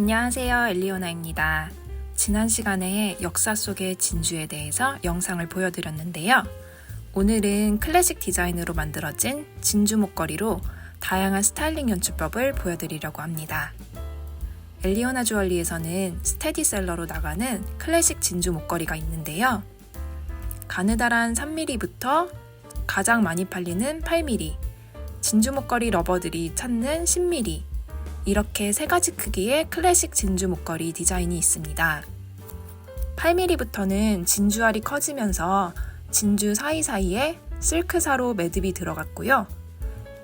안녕하세요. 엘리오나입니다. 지난 시간에 역사 속의 진주에 대해서 영상을 보여드렸는데요. 오늘은 클래식 디자인으로 만들어진 진주 목걸이로 다양한 스타일링 연출법을 보여드리려고 합니다. 엘리오나 주얼리에서는 스테디셀러로 나가는 클래식 진주 목걸이가 있는데요. 가느다란 3mm부터 가장 많이 팔리는 8mm, 진주 목걸이 러버들이 찾는 10mm, 이렇게 세 가지 크기의 클래식 진주 목걸이 디자인이 있습니다. 8mm부터는 진주알이 커지면서 진주 사이사이에 실크사로 매듭이 들어갔고요.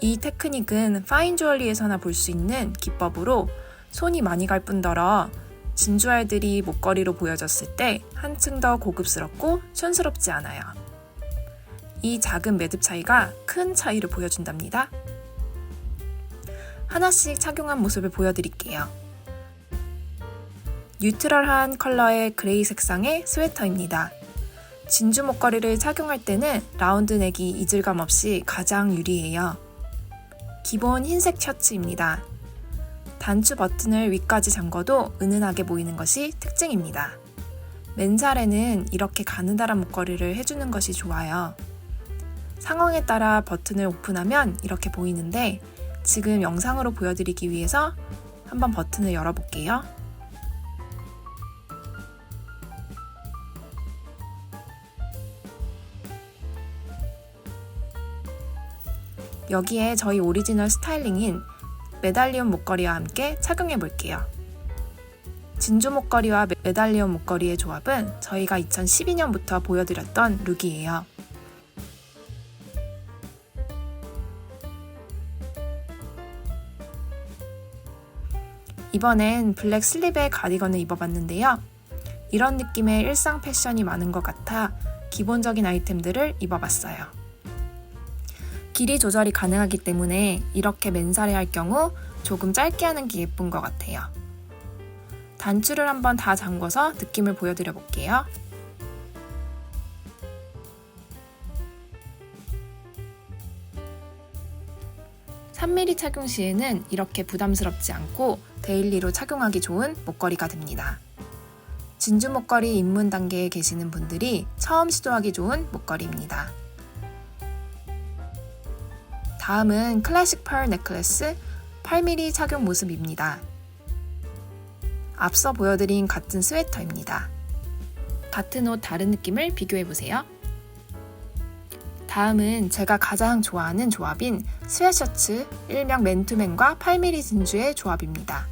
이 테크닉은 파인 주얼리에서나 볼 수 있는 기법으로 손이 많이 갈 뿐더러 진주알들이 목걸이로 보여졌을 때 한층 더 고급스럽고 촌스럽지 않아요. 이 작은 매듭 차이가 큰 차이를 보여준답니다. 하나씩 착용한 모습을 보여드릴게요. 뉴트럴한 컬러의 그레이 색상의 스웨터입니다. 진주 목걸이를 착용할 때는 라운드 넥이 이질감 없이 가장 유리해요. 기본 흰색 셔츠입니다. 단추 버튼을 위까지 잠궈도 은은하게 보이는 것이 특징입니다. 맨살에는 이렇게 가느다란 목걸이를 해주는 것이 좋아요. 상황에 따라 버튼을 오픈하면 이렇게 보이는데 지금 영상으로 보여드리기 위해서 한번 버튼을 열어볼게요. 여기에 저희 오리지널 스타일링인 메달리온 목걸이와 함께 착용해 볼게요. 진주 목걸이와 메달리온 목걸이의 조합은 저희가 2012년부터 보여드렸던 룩이에요. 이번엔 블랙 슬립의 가디건을 입어봤는데요. 이런 느낌의 일상 패션이 많은 것 같아 기본적인 아이템들을 입어봤어요. 길이 조절이 가능하기 때문에 이렇게 맨살에 할 경우 조금 짧게 하는 게 예쁜 것 같아요. 단추를 한번 다 잠궈서 느낌을 보여드려 볼게요. (3 m m 착용 시에는 이렇게 부담스럽지 않고 데일리로 착용하기 좋은 목걸이가 됩니다. 진주 목걸이 입문 단계에 계시는 분들이 처음 시도하기 좋은 목걸이입니다. 다음은 클래식 펄 넥클래스 8mm 착용 모습입니다. 앞서 보여드린 같은 스웨터입니다. 같은 옷 다른 느낌을 비교해보세요. 다음은 제가 가장 좋아하는 조합인 스웨셔츠 일명 맨투맨과 8mm 진주의 조합입니다.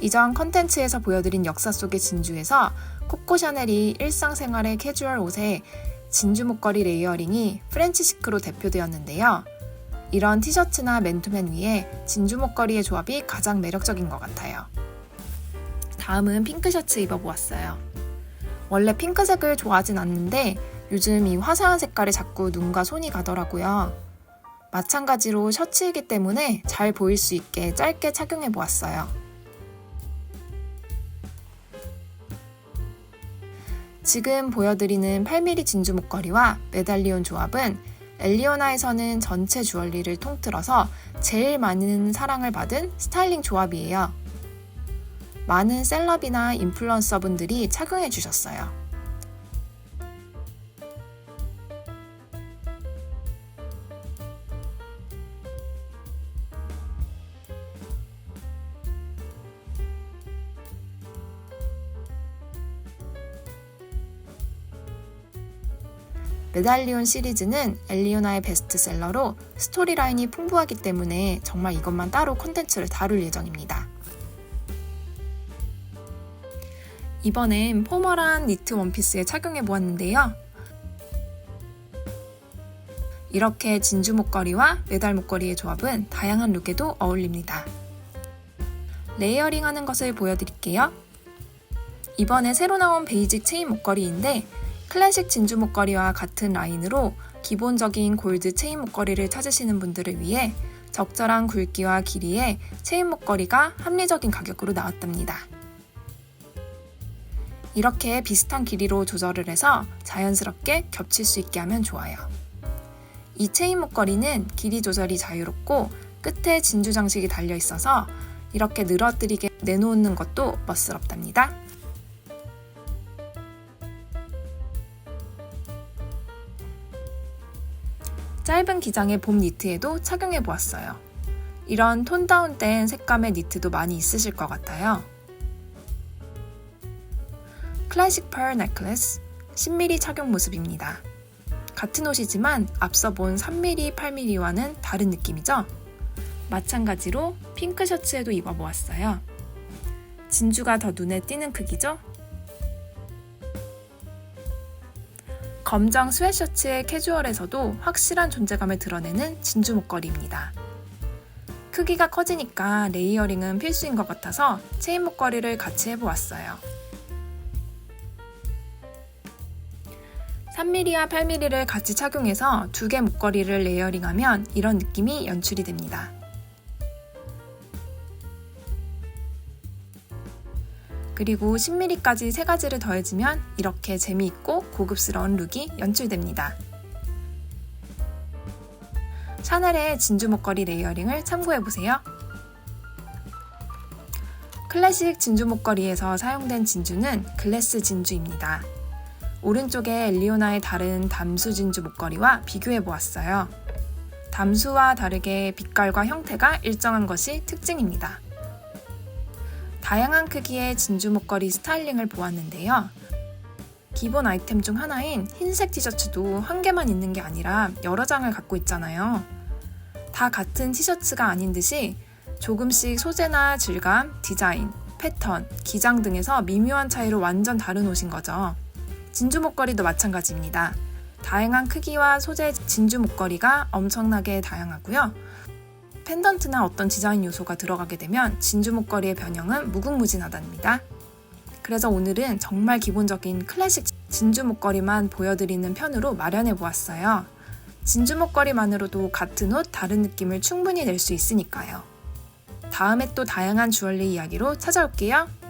이전 컨텐츠에서 보여드린 역사 속의 진주에서 코코 샤넬이 일상생활의 캐주얼 옷에 진주 목걸이 레이어링이 프렌치 시크로 대표되었는데요. 이런 티셔츠나 맨투맨 위에 진주 목걸이의 조합이 가장 매력적인 것 같아요. 다음은 핑크 셔츠 입어보았어요. 원래 핑크색을 좋아하진 않는데 요즘 이 화사한 색깔에 자꾸 눈과 손이 가더라고요. 마찬가지로 셔츠이기 때문에 잘 보일 수 있게 짧게 착용해 보았어요. 지금 보여드리는 8mm 진주 목걸이와 메달리온 조합은 엘리오나에서는 전체 주얼리를 통틀어서 제일 많은 사랑을 받은 스타일링 조합이에요. 많은 셀럽이나 인플루언서 분들이 착용해 주셨어요. 메달리온 시리즈는 엘리오나의 베스트셀러로 스토리라인이 풍부하기 때문에 정말 이것만 따로 콘텐츠를 다룰 예정입니다. 이번엔 포멀한 니트 원피스에 착용해 보았는데요. 이렇게 진주 목걸이와 메달 목걸이의 조합은 다양한 룩에도 어울립니다. 레이어링 하는 것을 보여드릴게요. 이번에 새로 나온 베이직 체인 목걸이인데 클래식 진주 목걸이와 같은 라인으로 기본적인 골드 체인 목걸이를 찾으시는 분들을 위해 적절한 굵기와 길이의 체인 목걸이가 합리적인 가격으로 나왔답니다. 이렇게 비슷한 길이로 조절을 해서 자연스럽게 겹칠 수 있게 하면 좋아요. 이 체인 목걸이는 길이 조절이 자유롭고 끝에 진주 장식이 달려 있어서 이렇게 늘어뜨리게 내놓는 것도 멋스럽답니다. 짧은 기장의 봄 니트에도 착용해 보았어요. 이런 톤 다운된 색감의 니트도 많이 있으실 것 같아요. 클래식 펄 넥클래스 10mm 착용 모습입니다. 같은 옷이지만 앞서 본 3mm, 8mm와는 다른 느낌이죠? 마찬가지로 핑크 셔츠에도 입어보았어요. 진주가 더 눈에 띄는 크기죠? 검정 스웨셔츠의 캐주얼에서도 확실한 존재감을 드러내는 진주 목걸이입니다. 크기가 커지니까 레이어링은 필수인 것 같아서 체인 목걸이를 같이 해보았어요. 3mm와 8mm를 같이 착용해서 두 개 목걸이를 레이어링하면 이런 느낌이 연출이 됩니다. 그리고 10mm까지 세 가지를 더해주면 이렇게 재미있고 고급스러운 룩이 연출됩니다. 샤넬의 진주 목걸이 레이어링을 참고해보세요. 클래식 진주 목걸이에서 사용된 진주는 글래스 진주입니다. 오른쪽에 엘리오나의 다른 담수 진주 목걸이와 비교해보았어요. 담수와 다르게 빛깔과 형태가 일정한 것이 특징입니다. 다양한 크기의 진주 목걸이 스타일링을 보았는데요. 기본 아이템 중 하나인 흰색 티셔츠도 한 개만 있는 게 아니라 여러 장을 갖고 있잖아요. 다 같은 티셔츠가 아닌 듯이 조금씩 소재나 질감, 디자인, 패턴, 기장 등에서 미묘한 차이로 완전 다른 옷인 거죠. 진주 목걸이도 마찬가지입니다. 다양한 크기와 소재 진주 목걸이가 엄청나게 다양하고요. 펜던트나 어떤 디자인 요소가 들어가게 되면 진주 목걸이의 변형은 무궁무진하답니다. 그래서 오늘은 정말 기본적인 클래식 진주 목걸이만 보여드리는 편으로 마련해 보았어요. 진주 목걸이만으로도 같은 옷 다른 느낌을 충분히 낼 수 있으니까요. 다음에 또 다양한 주얼리 이야기로 찾아올게요.